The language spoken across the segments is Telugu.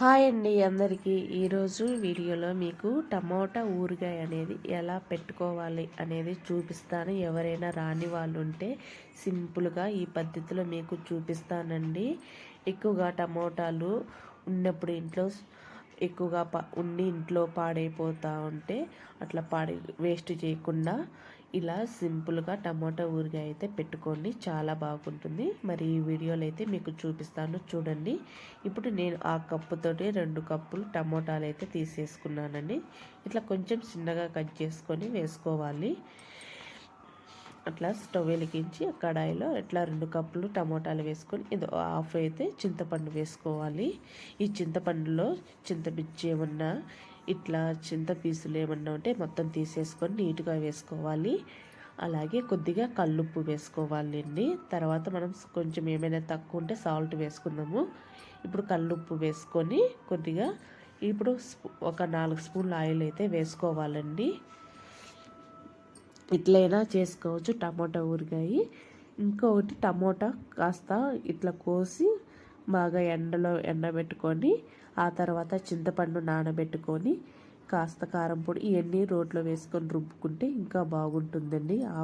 హాయ్ అండి అందరికీ. ఈరోజు వీడియోలో మీకు టమోటా ఊరగాయ అనేది ఎలా పెట్టుకోవాలి అనేది చూపిస్తాను. ఎవరైనా రాని వాళ్ళు ఉంటే సింపుల్గా ఈ పద్ధతిలో మీకు చూపిస్తానండి. ఎక్కువగా టమోటాలు ఉన్నప్పుడు ఇంట్లో ఎక్కువగా పా ఉండి ఇంట్లో పాడైపోతూ ఉంటే అట్లా పాడై వేస్ట్ చేయకుండా ఇలా సింపుల్గా టమాటా ఊరిగాయ అయితే పెట్టుకోండి. చాలా బాగుంటుంది. మరి ఈ వీడియోలో అయితే మీకు చూపిస్తాను చూడండి. ఇప్పుడు నేను ఆ కప్పుతోటి రెండు కప్పులు టమోటాలు అయితే తీసేసుకున్నానండి. ఇట్లా కొంచెం చిన్నగా కట్ చేసుకొని వేసుకోవాలి. అట్లా స్టవ్ వెలిగించి కడాయిలో ఇట్లా రెండు కప్పులు టమోటాలు వేసుకొని ఇది హాఫ్ అయితే చింతపండు వేసుకోవాలి. ఈ చింతపండులో చింతపిచ్చి ఏమన్నా ఇట్లా చింత పీసులు ఏమన్నా ఉంటే మొత్తం తీసేసుకొని నీట్గా వేసుకోవాలి. అలాగే కొద్దిగా కల్లుప్పు వేసుకోవాలండి తర్వాత మనం కొంచెం ఏమైనా తక్కువ ఉంటే సాల్ట్ వేసుకుందాము. ఇప్పుడు కల్లుప్పు వేసుకొని కొద్దిగా ఇప్పుడు ఒక నాలుగు స్పూన్ల ఆయిల్ అయితే వేసుకోవాలండి. ఇట్లయినా చేసుకోవచ్చు. టమాటా ఊరగాయ. ఇంకొకటి టమోటా కాస్త ఇట్లా కోసి బాగా ఎండలో ఎండబెట్టుకొని ఆ తర్వాత చింతపండు నానబెట్టుకొని కాస్త కారం పొడి ఇవన్నీ రోట్లో వేసుకొని రుబ్బుకుంటే ఇంకా బాగుంటుందండి. ఆ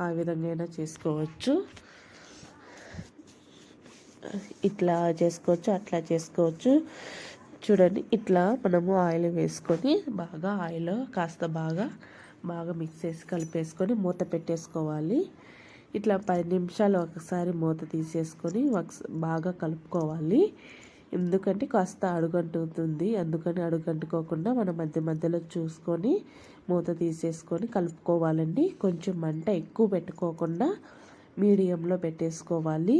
ఆ విధంగా అయినా చేసుకోవచ్చు. ఇట్లా చేసుకోవచ్చు అట్లా చేసుకోవచ్చు. చూడండి ఇట్లా మనము ఆయిల్ వేసుకొని బాగా ఆయిల్ కాస్త బాగా బాగా మిక్స్ చేసి కలిపేసుకొని మూత పెట్టేసుకోవాలి. ఇట్లా పది నిమిషాలు ఒకసారి మూత తీసేసుకొని బాగా కలుపుకోవాలి. ఎందుకంటే కాస్త అడుగంటుతుంది. అందుకని అడుగంటుకోకుండా మనం మధ్య మధ్యలో చూసుకొని మూత తీసేసుకొని కలుపుకోవాలండి. కొంచెం మంట ఎక్కువ పెట్టుకోకుండా మీడియంలో పెట్టేసుకోవాలి.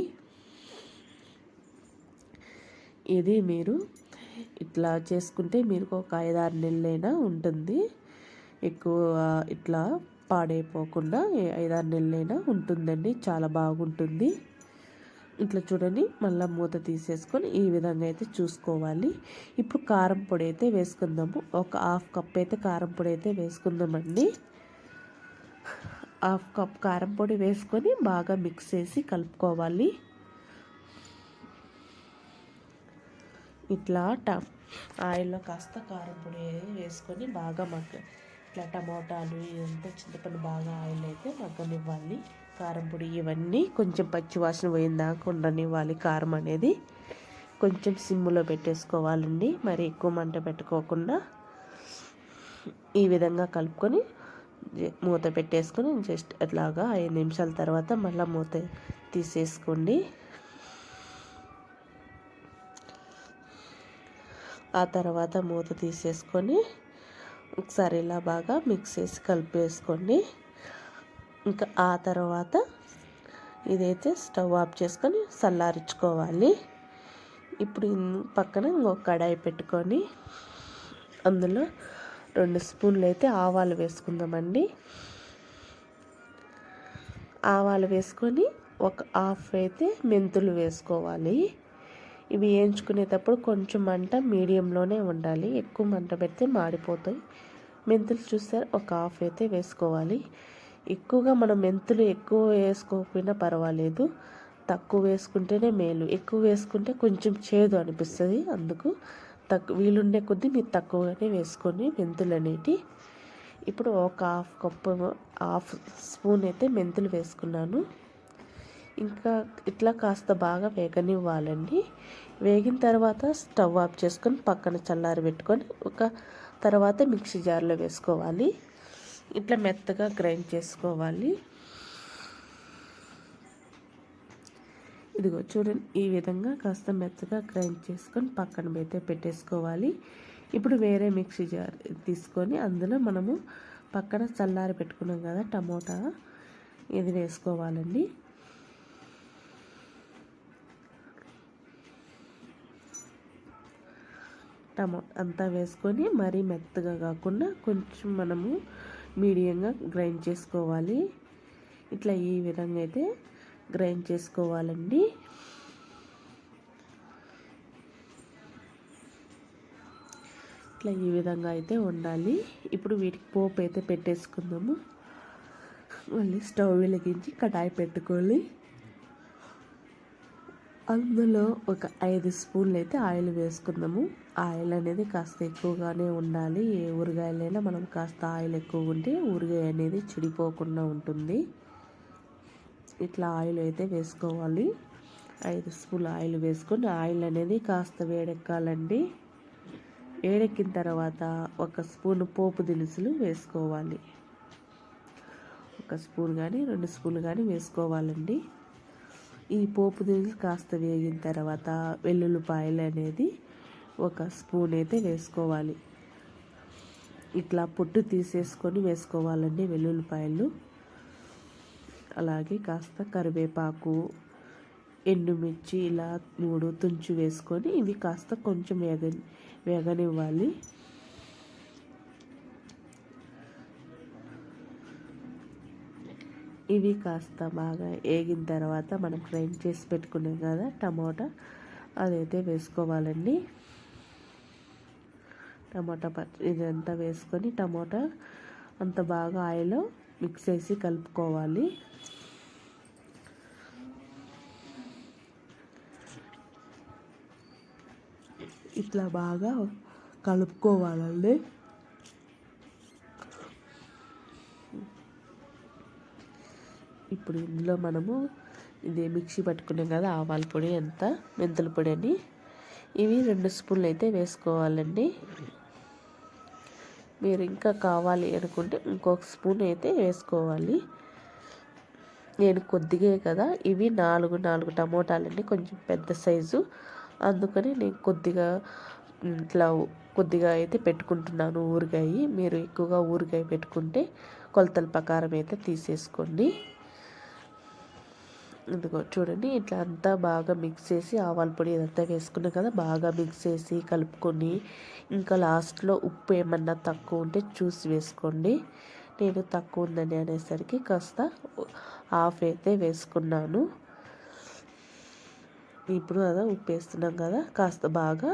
ఇది మీరు ఇట్లా చేసుకుంటే మీరు ఒక ఐదారు నెలలైనా ఉంటుంది. ఎక్కువ ఇట్లా పాడైపోకుండా ఐదారు నెలలైనా ఉంటుందండి. చాలా బాగుంటుంది. ఇట్లా చూడండి మళ్ళీ మూత తీసేసుకొని ఈ విధంగా అయితే చూసుకోవాలి. ఇప్పుడు కారం పొడి అయితే వేసుకుందాము. ఒక హాఫ్ కప్ అయితే కారం పొడి అయితే వేసుకుందామండి. హాఫ్ కప్ కారం పొడి వేసుకొని బాగా మిక్స్ చేసి కలుపుకోవాలి. ఇట్లా ట ఆయిల్లో కాస్త కారం పొడి వేసుకొని బాగా మగ్గ ఇట్లా టమోటాలు ఇదంతా చింతపండు బాగా ఆయిల్ అయితే మగ్గనివ్వాలి. కారం పొడి ఇవన్నీ కొంచెం పచ్చి వాసన పోయిందాక ఉండనివ్వాలి కారం అనేది. కొంచెం సిమ్లో పెట్టేసుకోవాలండి. మరి ఎక్కువ మంట పెట్టుకోకుండా ఈ విధంగా కలుపుకొని మూత పెట్టేసుకొని జస్ట్ అట్లాగా ఐదు నిమిషాల తర్వాత మళ్ళీ మూత తీసేసుకోండి. ఆ తర్వాత మూత తీసేసుకొని ఒకసారి ఇలా బాగా మిక్స్ చేసి కలిపేసుకోండి. ఇంకా ఆ తర్వాత ఇదైతే స్టవ్ ఆఫ్ చేసుకొని చల్లారించుకోవాలి. ఇప్పుడు పక్కన ఇంకొక కడాయి పెట్టుకొని అందులో రెండు స్పూన్లు అయితే ఆవాలు వేసుకుందామండి. ఆవాలు వేసుకొని ఒక హాఫ్ అయితే మెంతులు వేసుకోవాలి. ఇవి వేయించుకునేటప్పుడు కొంచెం మంట మీడియంలోనే ఉండాలి. ఎక్కువ మంట పెడితే మాడిపోతాయి. మెంతులు చూస్తే ఒక హాఫ్ అయితే వేసుకోవాలి. ఎక్కువగా మనం మెంతులు ఎక్కువ వేసుకోకపోయినా పర్వాలేదు. తక్కువ వేసుకుంటేనే మేలు. ఎక్కువ వేసుకుంటే కొంచెం చేదు అనిపిస్తుంది. అందుకు తక్కువ వీలుండే కొద్దీ మీరు తక్కువగానే వేసుకొని మెంతులు అనేటి ఇప్పుడు ఒక హాఫ్ కప్పు హాఫ్ స్పూన్ అయితే మెంతులు వేసుకున్నాను. ఇంకా ఇట్లా కాస్త బాగా వేగనివ్వాలండి. వేగిన తర్వాత స్టవ్ ఆఫ్ చేసుకొని పక్కన చల్లారి పెట్టుకొని ఒక తర్వాత మిక్సీ జార్లో వేసుకోవాలి. ఇట్లా మెత్తగా గ్రైండ్ చేసుకోవాలి. ఇదిగో చూడండి ఈ విధంగా కాస్త మెత్తగా గ్రైండ్ చేసుకొని పక్కన అయితే పెట్టేసుకోవాలి. ఇప్పుడు వేరే మిక్సీ జార్ తీసుకొని అందులో మనము పక్కన చల్లారి పెట్టుకున్నాం కదా టమోటా ఇది వేసుకోవాలండి. టమోటా అంతా వేసుకొని మరీ మెత్తగా కాకుండా కొంచెం మనము మీడియంగా గ్రైండ్ చేసుకోవాలి. ఇట్లా ఈ విధంగా అయితే గ్రైండ్ చేసుకోవాలండి. ఇట్లా ఈ విధంగా అయితే ఉండాలి. ఇప్పుడు వీటికి పోపు అయితే పెట్టేసుకుందాము. మళ్ళీ స్టవ్ వెలిగించి కడాయి పెట్టుకోవాలి. అందులో ఒక ఐదు స్పూన్లు అయితే ఆయిల్ వేసుకుందాము. ఆయిల్ అనేది కాస్త ఎక్కువగానే ఉండాలి. ఏ ఊరగాయలైనా మనం కాస్త ఆయిల్ ఎక్కువ ఉంటే ఊరగాయ అనేది చెడిపోకుండా ఉంటుంది. ఇట్లా ఆయిల్ అయితే వేసుకోవాలి. ఐదు స్పూన్లు ఆయిల్ వేసుకొని ఆయిల్ అనేది కాస్త వేడెక్కాలండి. వేడెక్కిన తర్వాత ఒక స్పూన్ పోపు దినుసులు వేసుకోవాలి. ఒక స్పూన్ కానీ రెండు స్పూన్లు కానీ వేసుకోవాలండి. ఈ పోపు దినుసులు కాస్త వేగిన తర్వాత వెల్లుల్లిపాయలు అనేది ఒక స్పూన్ అయితే వేసుకోవాలి. ఇట్లా పొట్టు తీసేసుకొని వేసుకోవాలండి వెల్లుల్లిపాయలు. అలాగే కాస్త కరివేపాకు ఎండుమిర్చి ఇలా మూడు తుంచు వేసుకొని ఇవి కాస్త కొంచెం వేగ వేగనివ్వాలి. ఇవి కాస్త బాగా వేగిన తర్వాత మనం గ్రైండ్ చేసి పెట్టుకున్నాం కదా టమోటా అదైతే వేసుకోవాలండి. టమాటా పచ్చి ఇదంతా వేసుకొని టమోటా అంత బాగా ఆయిల్ మిక్స్ చేసి కలుపుకోవాలి. ఇట్లా బాగా కలుపుకోవాలండి. ఇప్పుడు ఇందులో మనము ఇది మిక్సీ పట్టుకున్నాం కదా ఆవాల పొడి ఎంత మెంతుల పొడి అని. ఇవి రెండు స్పూన్లు అయితే వేసుకోవాలండి. మీరు ఇంకా కావాలి అనుకుంటే ఇంకొక స్పూన్ అయితే వేసుకోవాలి. నేను కొద్దిగా కదా ఇవి నాలుగు నాలుగు టమోటాలండి కొంచెం పెద్ద సైజు. అందుకని నేను కొద్దిగా ఇట్లా కొద్దిగా అయితే పెట్టుకుంటున్నాను ఊరగాయ. మీరు ఎక్కువగా ఊరగాయ పెట్టుకుంటే కొలతల ప్రకారం అయితే తీసేసుకోండి. ఇదిగో చూడండి ఇట్లా అంతా బాగా మిక్స్ చేసి ఆవాల పొడి ఇదంతా వేసుకున్నాం కదా బాగా మిక్స్ చేసి కలుపుకొని ఇంకా లాస్ట్లో ఉప్పు ఏమన్నా తక్కువ ఉంటే చూసి వేసుకోండి. నేను తక్కువ ఉందని అనేసరికి కాస్త హాఫ్ అయితే వేసుకున్నాను. ఇప్పుడు అదా ఉప్పు వేస్తున్నాం కదా కాస్త బాగా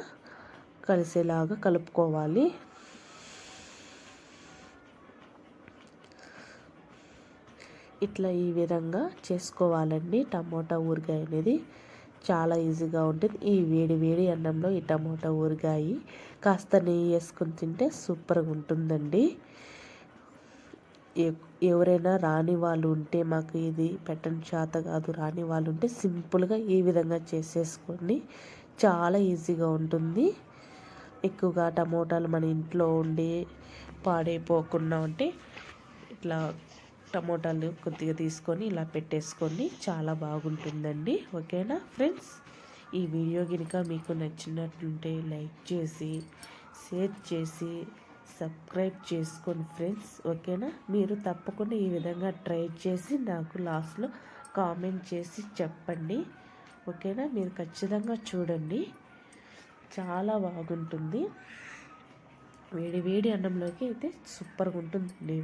కలిసేలాగా కలుపుకోవాలి. ఇట్లా ఈ విధంగా చేసుకోవాలండి. టమోటా ఊరగాయ అనేది చాలా ఈజీగా ఉంటుంది. ఈ వేడి వేడి అన్నంలో ఈ టమోటా ఊరగాయ కాస్త నెయ్యి వేసుకొని తింటే సూపర్గా ఉంటుందండి. ఎవరైనా రాని వాళ్ళు ఉంటే మాకు ఇది పెట్టని చేత కాదు రాని వాళ్ళు ఉంటే సింపుల్గా ఈ విధంగా చేసేసుకోండి. చాలా ఈజీగా ఉంటుంది. ఎక్కువగా టమోటాలు మన ఇంట్లో ఉండి పాడైపోకుండా ఉంటే ఇట్లా టమోటాలు కొద్దిగా తీసుకొని ఇలా పెట్టేసుకొని చాలా బాగుంటుందండి. ఓకేనా ఫ్రెండ్స్? ఈ వీడియో కనుక మీకు నచ్చినట్లుంటే లైక్ చేసి షేర్ చేసి సబ్స్క్రైబ్ చేసుకోండి ఫ్రెండ్స్. ఓకేనా? మీరు తప్పకుండా ఈ విధంగా ట్రై చేసి నాకు లాస్ట్లో కామెంట్ చేసి చెప్పండి. ఓకేనా? మీరు ఖచ్చితంగా చూడండి. చాలా బాగుంటుంది. వేడి వేడి అన్నంలోకి అయితే సూపర్గా ఉంటుంది.